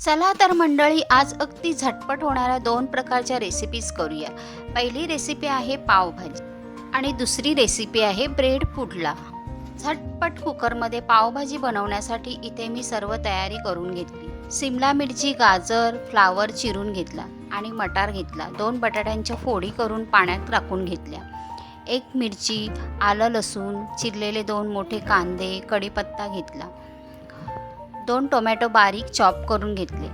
चला तर मंडळी आज अगदी झटपट होणाऱ्या दोन प्रकारच्या रेसिपीज करूया. पहिली रेसिपी आहे पावभाजी आणि दुसरी रेसिपी आहे ब्रेड पुडला. झटपट कुकरमध्ये पावभाजी बनवण्यासाठी इथे मी सर्व तयारी करून घेतली. सिमला मिरची गाजर फ्लावर चिरून घेतला आणि मटार घेतला. दोन बटाट्यांच्या फोडी करून पाण्यात टाकून घेतल्या. एक मिरची आलं लसूण चिरलेले दोन मोठे कांदे कढीपत्ता घेतला. दोन टोमॅटो बारीक चॉप करून घेतले.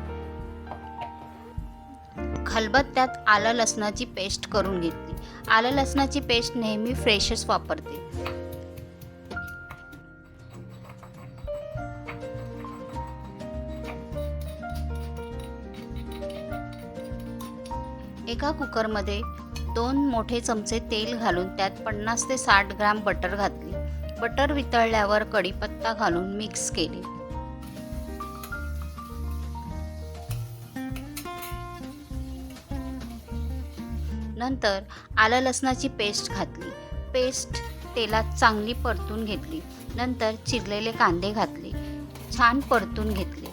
खलबत्त्यात आलं लसणाची पेस्ट करून घेतली. आलं लसणाची पेस्ट नेहमी फ्रेशच वापरते. एका कुकरमध्ये दोन मोठे चमचे तेल घालून त्यात पन्नास ते साठ ग्राम बटर घातले. बटर वितळल्यावर कढीपत्ता घालून मिक्स केले. नंतर आलं लसणाची पेस्ट घातली. पेस्ट तेलात चांगली परतून घेतली. नंतर चिरलेले कांदे घातले. छान परतून घेतले.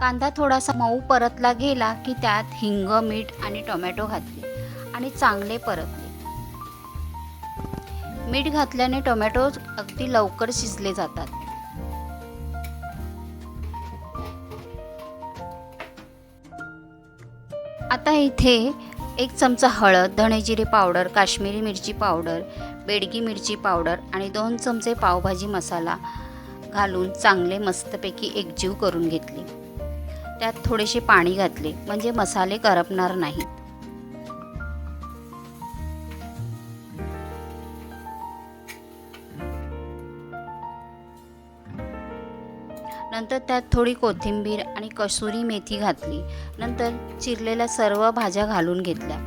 कांदा थोडासा मऊ परतला गेला की त्यात हिंग मीठ आणि टोमॅटो घातले आणि चांगले परतले. मीठ घातल्याने टोमॅटो अगदी लवकर शिजले जातात. आता इथे एक चमचा हळद धणेजिरे पावडर काश्मीरी मिरची पावडर बेडगी मिरची पावडर आणि दोन चमचे पावभाजी मसाला घालून चांगले मस्तपैकी एकजीव करून घेतले. त्यात थोडेसे पाणी घातले म्हणजे मसाले करपणार नाहीत. नंतर त्यात थोडी कोथिंबीर आणि कसुरी मेथी घातली. नंतर चिरलेल्या सर्व भाज्या घालून घेतल्या.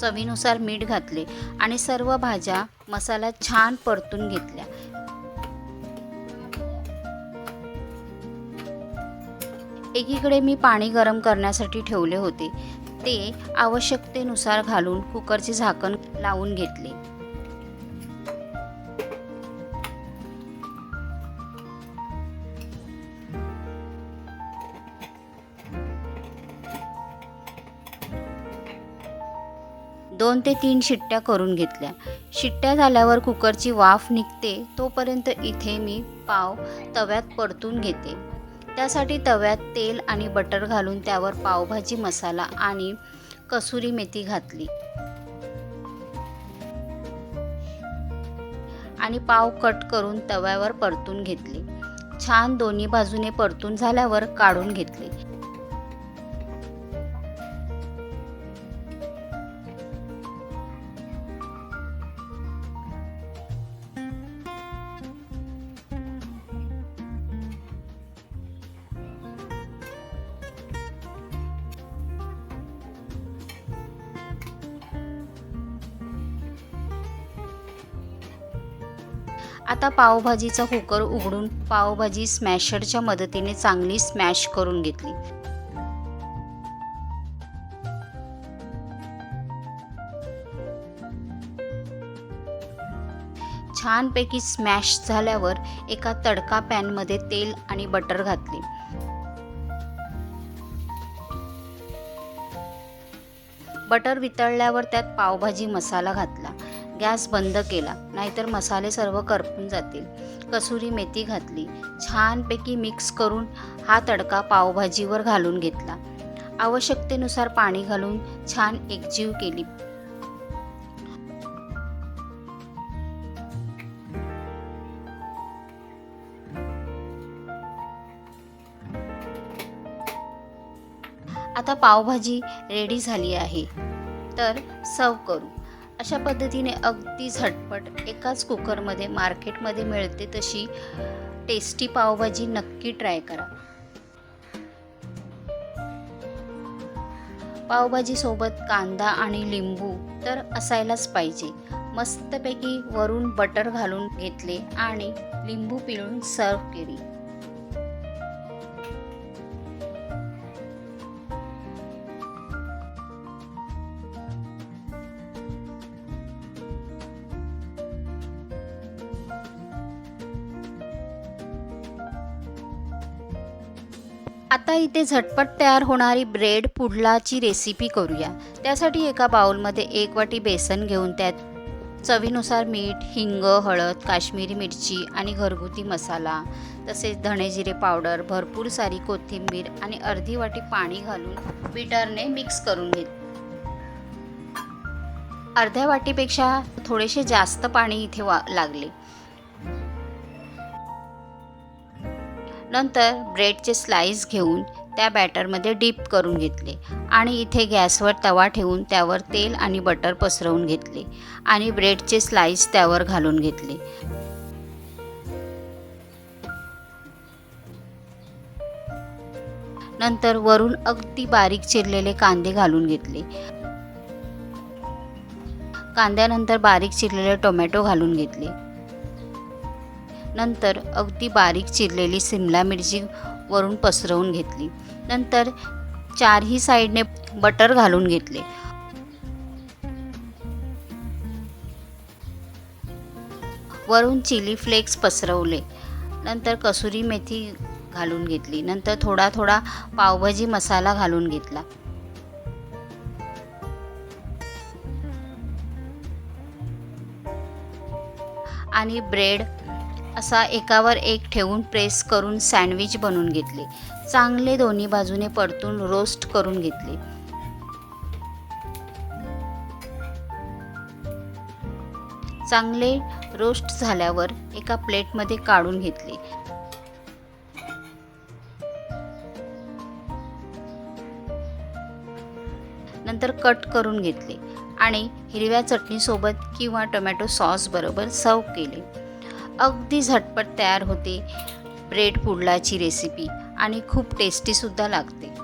चवीनुसार मीठ घातले आणि सर्व भाज्या मसाला छान परतून घेतल्या. एकीकडे मी पाणी गरम करण्यासाठी ठेवले होते. ते आवश्यकतेनुसार घालून कुकरचे झाकण लावून घेतले. दोन ते तीन शिट्ट्या करून घेतल्या. शिट्ट्या झाल्यावर कुकरची वाफ निघते तोपर्यंत इथे मी पाव तव्यात परतून घेते. त्यासाठी तव्यात तेल आणि बटर घालून त्यावर पावभाजी मसाला आणि कसुरी मेथी घातली. आणि पाव कट करून तव्यावर परतून घेतले. छान दोन्ही बाजूने परतून झाल्यावर काढून घेतले. आता पावभाजीचा कुकर उघडून पावभाजी स्मॅशरच्या मदतीने चांगली स्मॅश करून घेतली. छानपैकी स्मॅश झाल्यावर एका तडका पॅनमध्ये तेल आणि बटर घातले. बटर वितळल्यावर त्यात पावभाजी मसाला घातला. गॅस बंद केला. नाहीतर मसाले सर्व करपून जातील. कसुरी मेथी घातली. छानपैकी मिक्स करून हा तडका पावभाजीवर घालून घेतला. आवश्यकतेनुसार पाणी घालून छान एकजीव केली. आता पावभाजी रेडी झाली आहे. तर सर्व करू. अशा पद्धतीने अगदी झटपट एकाच कुकरमध्ये मार्केटमध्ये मिळते तशी टेस्टी पावभाजी नक्की ट्राय करा. पावभाजीसोबत कांदा आणि लिंबू तर असायलाच पाहिजे. मस्तपैकी वरून बटर घालून घेतले आणि लिंबू पिळून सर्व केली. आता इथे झटपट तयार होणारी ब्रेड पुडलाची रेसिपी करूया. त्यासाठी एका बाउलमध्ये एक वाटी बेसन घेऊन त्यात चवीनुसार मीठ हिंग हळद काश्मीरी मिरची आणि घरगुती मसाला तसेच धणे जिरे पावडर भरपूर सारी कोथिंबीर आणि अर्धी वाटी पाणी घालून बीटरने मिक्स करून घेत. अर्ध्या वाटीपेक्षा थोडेसे जास्त पाणी इथे वा लागले. नंतर ब्रेडचे स्लाईस घेऊन त्या बॅटरमध्ये डीप करून घेतले आणि इथे गॅसवर तवा ठेवून त्यावर तेल आणि बटर पसरवून घेतले आणि ब्रेडचे स्लाईस त्यावर घालून घेतले. नंतर वरून अगदी बारीक चिरलेले कांदे घालून घेतले. कांद्यानंतर बारीक चिरलेले टोमॅटो घालून घेतले. नंतर अगदी बारीक चिरलेली सिमला मिरची वरून पसरवून घेतली. नंतर चारही साईडने बटर घालून घेतले. वरून चिली फ्लेक्स पसरवले. नंतर कसुरी मेथी घालून घेतली. नंतर थोडा थोडा पावभाजी मसाला घालून घेतला. आणि ब्रेड असा एकावर एक ठेवून प्रेस करून सँडविच बनवून घेतले. चांगले दोन्ही बाजूने परतून रोस्ट करून घेतले. चांगले रोस्ट झाल्यावर एका प्लेटमध्ये काढून घेतले. नंतर कट करून घेतले आणि हिरव्या चटणीसोबत किंवा टोमॅटो सॉस बरोबर सर्व केले. अगदी झटपट तयार होते. ब्रेड पुडलाची रेसिपी आणि खूप टेस्टीसुद्धा लागते.